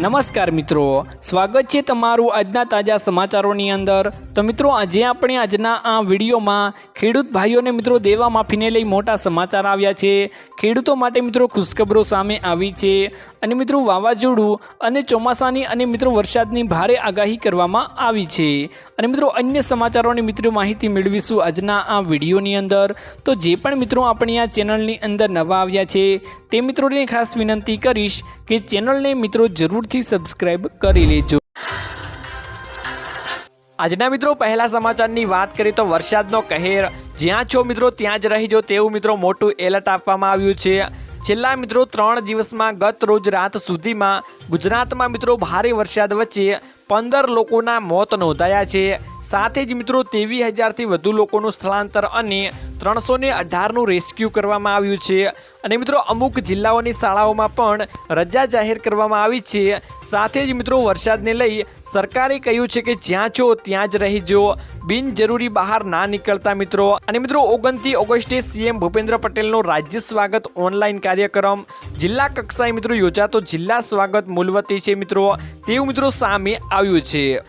નમસ્કાર મિત્રો, સ્વાગત છે તમારું આજના તાજા સમાચારોની અંદર. તો મિત્રો, આજે આપણે આજના આ વિડીયોમાં ખેડૂત ભાઈઓને મિત્રો દેવા માફીને લઈ મોટા સમાચાર આવ્યા છે. ખેડૂતો માટે મિત્રો ખુશખબરો સામે આવી છે. અને મિત્રો, વાવાઝોડું અને ચોમાસાની અને મિત્રો વરસાદની ભારે આગાહી કરવામાં આવી છે. અને મિત્રો, અન્ય સમાચારોની મિત્રો માહિતી મેળવીશું આજના આ વિડીયોની અંદર. તો જે પણ મિત્રો આપણી આ ચેનલની અંદર નવા આવ્યા છે, તે મિત્રોને ખાસ વિનંતી કરીશ કે ચેનલને મિત્રો જરૂરથી સબસ્ક્રાઇબ કરી લેજો. આજના મિત્રો, પહેલા સમાચારની વાત કરીએ તો વરસાદનો કહેર. જ્યાં છો મિત્રો, ત્યાં જ રહીજો તેવું મિત્રો મોટું એલર્ટ આપવામાં આવ્યું છે. છેલ્લા મિત્રો ત્રણ દિવસમાં ગત રોજ રાત સુધીમાં ગુજરાતમાં મિત્રો ભારે વરસાદ વચ્ચે પંદર લોકોના મોત નોંધાયા છે. સાથે જ મિત્રો ત્રેવીસ હજારથી વધુ લોકોનું સ્થળાંતર અને ત્રણસો ને અઢારનું રેસ્ક્યુ કરવામાં આવ્યું છે. અને મિત્રો, અમુક જિલ્લાઓની શાળાઓમાં પણ રજા જાહેર કરવામાં આવી છે. સાથે જ મિત્રો, વરસાદને લઈ સરકારે કહ્યું છે કે જ્યાં છો ત્યાં જ રહેજો. બિનજરૂરી બહાર ના નીકળતા મિત્રો. અને મિત્રો ઓગણતી ઓગસ્ટે સીએમ ભૂપેન્દ્ર પટેલનો રાજ્ય સ્વાગત ઓનલાઈન કાર્યક્રમ. જિલ્લા કક્ષાએ મિત્રો યોજાતો જિલ્લા સ્વાગત મૂલવતી છે મિત્રો. તેવું મિત્રો સામે આવ્યું છે.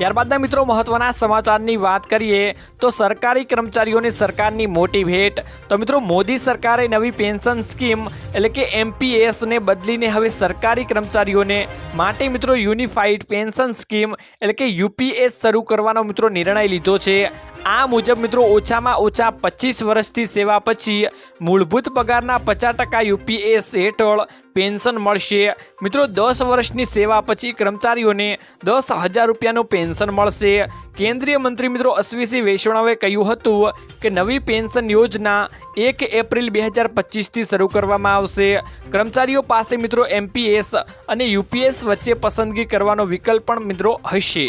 ત્યારબાદના મિત્રો મહત્વના સમાચારની વાત કરીએ તો સરકારી કર્મચારીઓની સરકારની મોટી ભેટ. તો મિત્રો, મોદી સરકારે નવી પેન્શન સ્કીમ એટલે કે એમપીએસને બદલીને હવે સરકારી કર્મચારીઓને માટે મિત્રો યુનિફાઈડ પેન્શન સ્કીમ એટલે કે યુપીએસ શરૂ કરવાનો મિત્રો નિર્ણય લીધો છે. આ મુજબ મિત્રો ઓછામાં ઓછા પચીસ વર્ષથી સેવા પછી મૂળભૂત પગારના પચાસ ટકા યુપીએસ હેઠળ પેન્શન મળશે. મિત્રો દસ વર્ષની સેવા પછી કર્મચારીઓને દસ હજાર રૂપિયાનું પેન્શન મળશે. કેન્દ્રીય મંત્રી મિત્રો અશ્વિસિંહ વૈષ્ણવે કહ્યું હતું કે નવી પેન્શન યોજના એક એપ્રિલ બે હજાર પચીસથી શરૂ કરવામાં આવશે. કર્મચારીઓ પાસે મિત્રો એમપીએસ અને યુપીએસ વચ્ચે પસંદગી કરવાનો વિકલ્પ પણ મિત્રો હશે.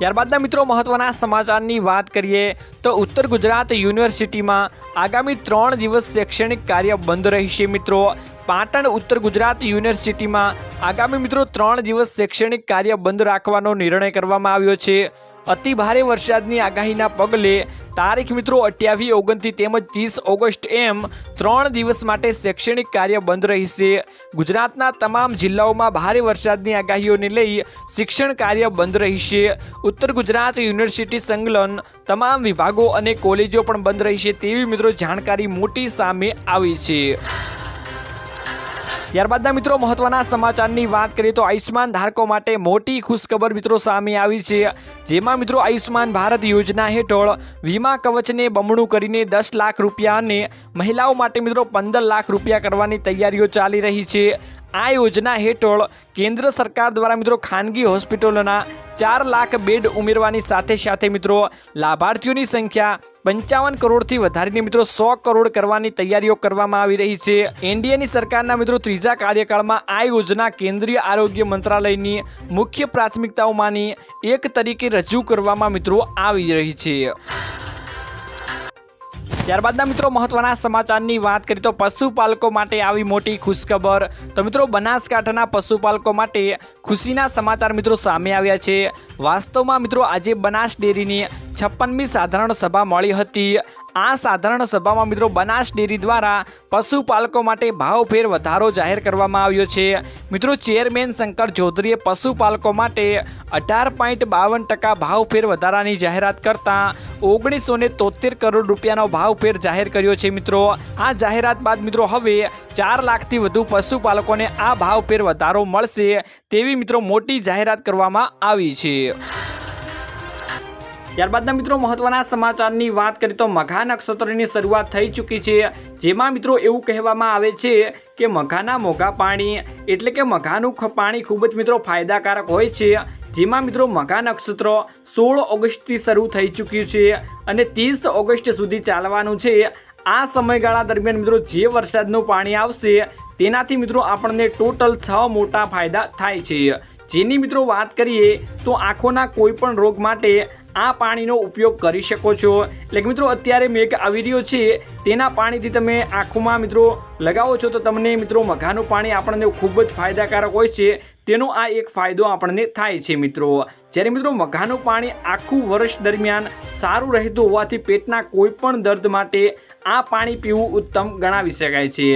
ત્યારબાદના મિત્રો મહત્વના સમાચારની વાત કરીએ તો ઉત્તર ગુજરાત યુનિવર્સિટીમાં આગામી ત્રણ દિવસ શૈક્ષણિક કાર્ય બંધ રહેશે મિત્રો. પાટણ, ઉત્તર ગુજરાત યુનિવર્સિટીમાં આગામી મિત્રો ત્રણ દિવસ શૈક્ષણિક કાર્ય બંધ રાખવાનો નિર્ણય કરવામાં આવ્યો છે. અતિ ભારે વરસાદની આગાહીના પગલે તારીખ મિત્રો અઠ્યાવીસ ઓગણથી તેમજ ત્રીસ ઓગસ્ટ એમ ત્રણ દિવસ માટે શૈક્ષણિક કાર્ય બંધ રહેશે. ગુજરાતના તમામ જિલ્લાઓમાં ભારે વરસાદની આગાહીઓને લઈ શિક્ષણ કાર્ય બંધ રહેશે. ઉત્તર ગુજરાત યુનિવર્સિટી સંકલન તમામ વિભાગો અને કોલેજો પણ બંધ રહેશે તેવી મિત્રો જાણકારી મોટી સામે આવી છે. ત્યારબાદના મિત્રો મહત્વના સમાચારની વાત કરીએ તો આયુષ્માન ધારકો માટે મોટી ખુશખબર મિત્રો સામે આવી છે. જેમાં મિત્રો આયુષ્માન ભારત યોજના હેઠળ વીમા કવચને બમણું કરીને દસ લાખ રૂપિયા અને મહિલાઓ માટે મિત્રો પંદર લાખ રૂપિયા કરવાની તૈયારીઓ ચાલી રહી છે. આ યોજના હેઠળ કેન્દ્ર સરકાર દ્વારા મિત્રો ખાનગી હોસ્પિટલોના ચાર લાખ બેડ ઉમેરવાની સાથે સાથે મિત્રો લાભાર્થીઓની સંખ્યા પંચાવન કરોડથી વધારીને મિત્રો સો કરોડ કરવાની તૈયારીઓ કરવામાં આવી રહી છે. એનડીએની સરકારના મિત્રો ત્રીજા કાર્યકાળમાં આ યોજના કેન્દ્રીય આરોગ્ય મંત્રાલયની મુખ્ય પ્રાથમિકતાઓમાંની એક તરીકે રજૂ કરવામાં મિત્રો આવી રહી છે. ત્યારબાદના મિત્રો મહત્વના સમાચારની વાત કરીએ તો પશુપાલકો માટે આવી મોટી ખુશખબર. તો મિત્રો બનાસકાંઠાના પશુપાલકો માટે ખુશીના સમાચાર મિત્રો સામે આવ્યા છે. વાસ્તવમાં મિત્રો આજે બનાસ ડેરીની છપ્પનમી સાધારણ સભા મળી હતી. આ સાધારણ સભામાં મિત્રો બનાસ ડેરી દ્વારા પશુપાલકો માટે ભાવફેર વધારો જાહેર કરવામાં આવ્યો છે. મિત્રો ચેરમેન શંકર ચૌધરીએ પશુપાલકો માટે અઢાર પોઈન્ટ બાવન ટકા ભાવફેર વધારાની જાહેરાત કરતા ઓગણીસો ને તોતેર કરોડ રૂપિયાનો ભાવફેર જાહેર કર્યો છે મિત્રો. આ જાહેરાત બાદ મિત્રો હવે ચાર લાખથી વધુ પશુપાલકોને આ ભાવફેર વધારો મળશે તેવી મિત્રો મોટી જાહેરાત કરવામાં આવી છે. ત્યારબાદના મિત્રો મહત્વના સમાચારની વાત કરીએ તો મઘા નક્ષત્રની શરૂઆત થઈ ચૂકી છે. જેમાં મિત્રો એવું કહેવામાં આવે છે કે મઘાના મોઘા પાણી એટલે કે મઘાનું પાણી ખૂબ જ મિત્રો ફાયદાકારક હોય છે. જેમાં મિત્રો મઘા નક્ષત્ર સોળ ઓગસ્ટથી શરૂ થઈ ચૂક્યું છે અને ત્રીસ ઓગસ્ટ સુધી ચાલવાનું છે. આ સમયગાળા દરમિયાન મિત્રો જે વરસાદનું પાણી આવશે તેનાથી મિત્રો આપણને ટોટલ છ મોટા ફાયદા થાય છે. જેની મિત્રો વાત કરીએ તો આંખોના કોઈ પણ રોગ માટે આ પાણીનો ઉપયોગ કરી શકો છો. એટલે કે મિત્રો, અત્યારે મેઘ આવી રહ્યો છે, તેના પાણીથી તમે આંખોમાં મિત્રો લગાવો છો, તો તમને મિત્રો મઘાનું પાણી આપણને ખૂબ જ ફાયદાકારક હોય છે. તેનો આ એક ફાયદો આપણને થાય છે મિત્રો. જ્યારે મિત્રો મઘાનું પાણી આખું વર્ષ દરમિયાન સારું રહેતું હોવાથી પેટના કોઈપણ દર્દ માટે આ પાણી પીવું ઉત્તમ ગણાવી શકાય છે.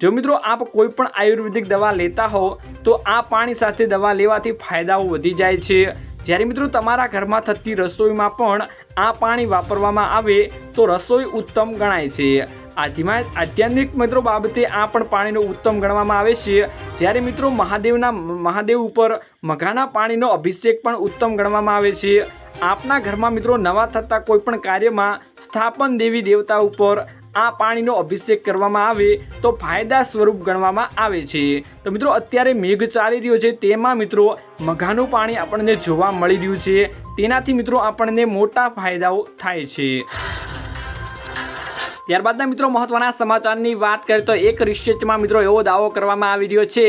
જો મિત્રો આપ કોઈ પણ આયુર્વેદિક દવા લેતા હો તો આ પાણી સાથે દવા લેવાથી ફાયદાઓ વધી જાય છે. જ્યારે મિત્રો તમારા ઘરમાં થતી રસોઈમાં પણ આ પાણી વાપરવામાં આવે, તો રસોઈ ઉત્તમ ગણાય છે. આધીમાં આધ્યાત્મિક મિત્રો બાબતે આ પણ પાણીનો ઉત્તમ ગણવામાં આવે છે. જ્યારે મિત્રો મહાદેવના મહાદેવ ઉપર મઘાના પાણીનો અભિષેક પણ ઉત્તમ ગણવામાં આવે છે. આપના ઘરમાં મિત્રો નવા થતા કોઈપણ કાર્યમાં સ્થાપન દેવી દેવતા ઉપર આ પાણીનો અભિષેક કરવામાં આવે તો ફાયદા સ્વરૂપ ગણવામાં આવે છે. તો મિત્રો, અત્યારે મેઘ ચાલી રહ્યો છે. તેમાં મિત્રો, મઘાનું પાણી આપણને જોવા મળી રહ્યું છે. તેનાથી મિત્રો, આપણને મોટા ફાયદાઓ થાય છે. ત્યારબાદના મિત્રો મહત્વના સમાચારની વાત કરીએ તો એક રિસર્ચમાં મિત્રો એવો દાવો કરવામાં આવી રહ્યો છે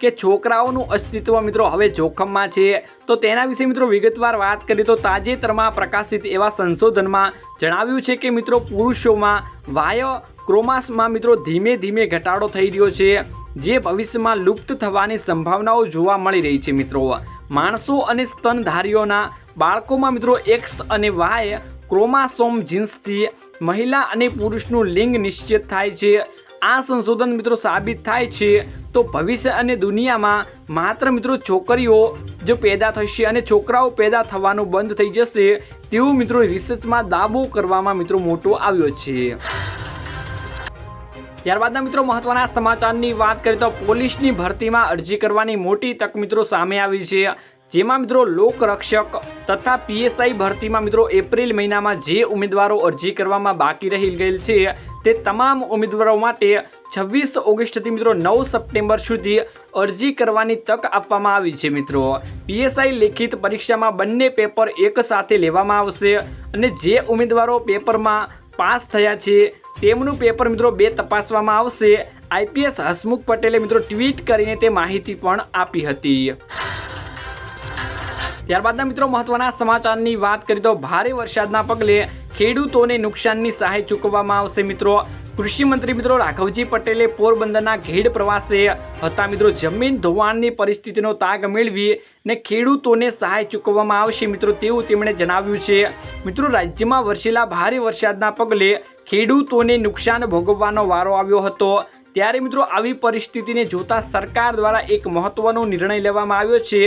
કે છોકરાઓનું અસ્તિત્વ મિત્રો હવે જોખમમાં છે. તો તેના વિશે મિત્રો વિગતવાર વાત કરીએ તો તાજેતરમાં પ્રકાશિત એવા સંશોધનમાં જણાવ્યું છે કે મિત્રો પુરુષોમાં વાય ક્રોમાસમાં મિત્રો ધીમે ધીમે ઘટાડો થઈ રહ્યો છે, જે ભવિષ્યમાં લુપ્ત થવાની સંભાવનાઓ જોવા મળી રહી છે મિત્રો. માણસો અને સ્તનધારીઓના બાળકોમાં મિત્રો એક્સ અને વાય ક્રોમાસોમ જીન્સથી મહિલા અને પુરુષનું લિંગ નિશ્ચિત થાય છે. આ સંશોધન મિત્રો સાબિત થાય છે તો ભવિષ્ય અને દુનિયામાં માત્ર મિત્રો છોકરીઓ જે પેદા થશે અને છોકરાઓ પેદા થવાનું બંધ થઈ જશે તેવું મિત્રો રિસર્ચમાં દાવો કરવામાં મિત્રો મોટો આવ્યો છે. ત્યારબાદના મિત્રો મહત્વના સમાચારની વાત કરીએ તો પોલીસની ભરતીમાં અરજી કરવાની મોટી તક મિત્રો સામે આવી છે. જેમાં મિત્રો લોકરક્ષક તથા પીએસઆઈ ભરતીમાં મિત્રો એપ્રિલ મહિનામાં જે ઉમેદવારો અરજી કરવામાં બાકી રહી ગયેલ છે, તે તમામ ઉમેદવારો માટે છવ્વીસ ઓગસ્ટથી મિત્રો નવ સપ્ટેમ્બર સુધી અરજી કરવાની તક આપવામાં આવી છે મિત્રો. પીએસઆઈ લેખિત પરીક્ષામાં બંને પેપર એક સાથે લેવામાં આવશે અને જે ઉમેદવારો પેપરમાં પાસ થયા છે, તેમનું પેપર મિત્રો બે તપાસવામાં આવશે. આઈપીએસ હસમુખ પટેલે મિત્રો ટ્વીટ કરીને તે માહિતી પણ આપી હતી. ત્યારબાદના મિત્રો મહત્વના સમાચારની વાત કરીએ તો ભારે વરસાદના પગલે ખેડૂતોને નુકસાનની સહાય ચૂકવવામાં આવશે મિત્રો. કૃષિ મંત્રી મિત્રો રાઘવજી પટેલે પોરબંદરના ઘેડ પ્રવાસે હતા. મિત્રો જમીન ધોવાણની પરિસ્થિતિનો તાગ મેળવી ને ખેડૂતોને સહાય ચૂકવવામાં આવશે મિત્રો તેવું તેમણે જણાવ્યું છે. મિત્રો રાજ્યમાં વરસેલા ભારે વરસાદના પગલે ખેડૂતોને નુકસાન ભોગવવાનો વારો આવ્યો હતો. ત્યારે મિત્રો આવી પરિસ્થિતિને જોતા સરકાર દ્વારા એક મહત્વનો નિર્ણય લેવામાં આવ્યો છે,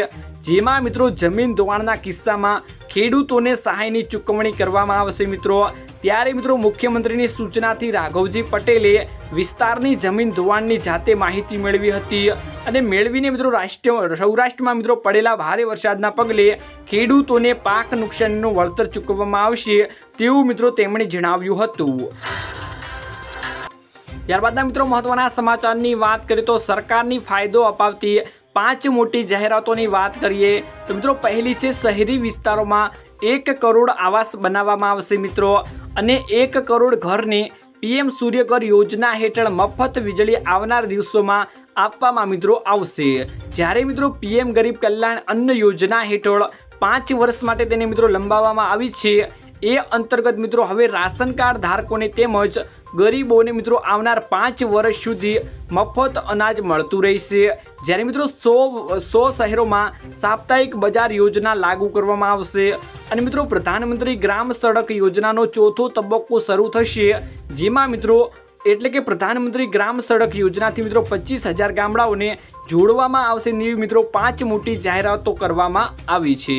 જેમાં મિત્રો જમીન ધોવાણના કિસ્સામાં ખેડૂતોને સહાયની ચૂકવણી કરવામાં આવશે મિત્રો. ત્યારે મિત્રો મુખ્યમંત્રીની સૂચનાથી રાઘવજી પટેલે વિસ્તારની જમીન ધોવાણની જાતે માહિતી મેળવી હતી અને મેળવીને મિત્રો રાષ્ટ્ર, સૌરાષ્ટ્રમાં મિત્રો પડેલા ભારે વરસાદના પગલે ખેડૂતોને પાક નુકસાનનું વળતર ચૂકવવામાં આવશે તેવું મિત્રો તેમણે જણાવ્યું હતું. ત્યારબાદના મિત્રો મહત્વના સમાચારની વાત કરીએ તો સરકારની ફાયદો અપાવતી પાંચ મોટી જાહેરાતોની વાત કરીએ તો મિત્રો પહેલી છે શહેરી વિસ્તારોમાં એક કરોડ આવાસ બનાવવામાં આવશે મિત્રો. અને એક કરોડ ઘરને પીએમ સૂર્યઘર યોજના હેઠળ મફત વીજળી આવનાર દિવસોમાં આપવામાં મિત્રો આવશે. જ્યારે મિત્રો પીએમ ગરીબ કલ્યાણ અન્ન યોજના હેઠળ પાંચ વર્ષ માટે તેને મિત્રો લંબાવવામાં આવી છે. એ અંતર્ગત મિત્રો હવે રાશન કાર્ડ ધારકોને તેમજ ગરીબોને મિત્રો આવનાર પાંચ વર્ષ સુધી મફત અનાજ મળતું રહેશે. જ્યારે મિત્રો સો સો શહેરોમાં સાપ્તાહિક બજાર યોજના લાગુ કરવામાં આવશે અને મિત્રો પ્રધાનમંત્રી ગ્રામ સડક યોજનાનો ચોથો તબક્કો શરૂ થશે. જેમાં મિત્રો એટલે કે પ્રધાનમંત્રી ગ્રામ સડક યોજનાથી મિત્રો પચીસ હજાર ગામડાઓને જોડવામાં આવશે એવી મિત્રો પાંચ મોટી જાહેરાતો કરવામાં આવી છે.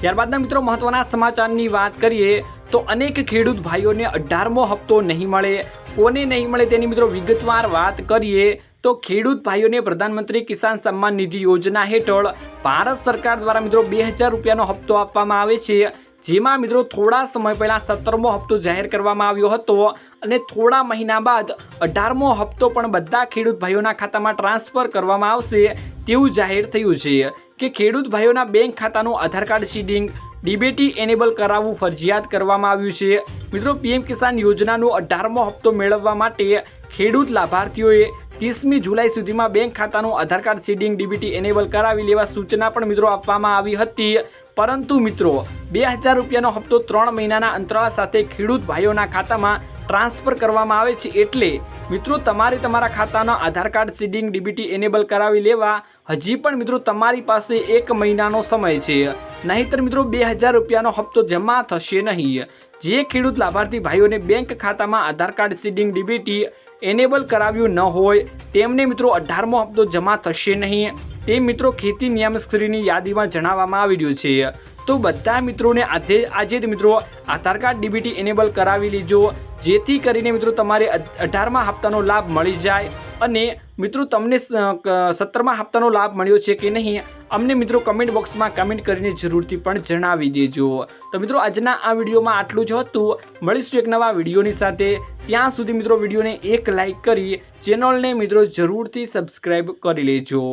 ત્યારબાદના મિત્રો મહત્વના સમાચારની વાત કરીએ તો અનેક ખેડૂત ભાઈઓને અઢારમો હપ્તો નહીં મળે. કોને નહીં મળે તેની મિત્રો વિગતવાર વાત કરીએ તો ખેડૂત ભાઈઓને પ્રધાનમંત્રી કિસાન સન્માન નિધિ યોજના હેઠળ ભારત સરકાર દ્વારા મિત્રો બે હજાર રૂપિયાનો હપ્તો આપવામાં આવે છે. જેમાં મિત્રો થોડા સમય પહેલાં સત્તરમો હપ્તો જાહેર કરવામાં આવ્યો હતો અને થોડા મહિના બાદ અઢારમો હપ્તો પણ બધા ખેડૂત ભાઈઓના ખાતામાં ટ્રાન્સફર કરવામાં આવશે તેવું જાહેર થયું છે. કે ખેડૂત ભાઈઓના બેંક ખાતાનું Aadhaar card seeding, DBT enable કરાવવું ફરજિયાત કરવામાં આવ્યું છે. મિત્રો, પીએમ કિસાન યોજનાનો અઢારમો હપ્તો મેળવવા માટે ખેડૂત લાભાર્થીઓએ ત્રીસમી જુલાઈ સુધીમાં બેંક ખાતાનું Aadhaar card seeding, DBT enable કરાવી લેવા સૂચના પણ મિત્રો આપવામાં આવી હતી. પરંતુ મિત્રો, બે હજાર રૂપિયાનો હપ્તો ત્રણ મહિનાના અંતરાળ સાથે ખેડૂત ભાઈઓના ખાતામાં ટ્રાન્સફર કરવામાં આવે છે એટલે મિત્રો તમારે તમારા ખાતાનો Aadhaar card, seeding, DBT enable કરાવી લેવા. હજી પણ મિત્રો તમારી પાસે એક મહિનાનો સમય છે. નહીંતર મિત્રો બે હજાર રૂપિયાનો હપ્તો જમા થશે નહીં. જે ખેડૂત લાભાર્થી ભાઈઓને બેંક ખાતામાં Aadhaar card, seeding, DBT enable કરાવ્યું ન હોય, તેમને મિત્રો અઢારમો હપ્તો જમા થશે નહીં. તે મિત્રો ખેતી નિયામકશ્રીની યાદીમાં જણાવવામાં આવી રહ્યું છે. તો બધા મિત્રોને આજે આજે જ મિત્રો આધાર કાર્ડ ડીબીટી એનેબલ કરાવી લીજો, જેથી કરીને મિત્રો તમારે અઢારમા હપ્તાનો લાભ મળી જાય અને મિત્રો તમને સત્તરમા હપ્તાનો લાભ મળ્યો છે કે નહીં, અમને મિત્રો કમેન્ટ બોક્સમાં કમેન્ટ કરીને જરૂરથી પણ જણાવી દેજો. તો મિત્રો આજના આ વિડીયોમાં આટલું જ હતું. મળીશું એક નવા વિડીયોની સાથે. ત્યાં સુધી મિત્રો વિડીયોને એક લાઈક કરી ચેનલને મિત્રો જરૂરથી સબસ્ક્રાઈબ કરી લેજો.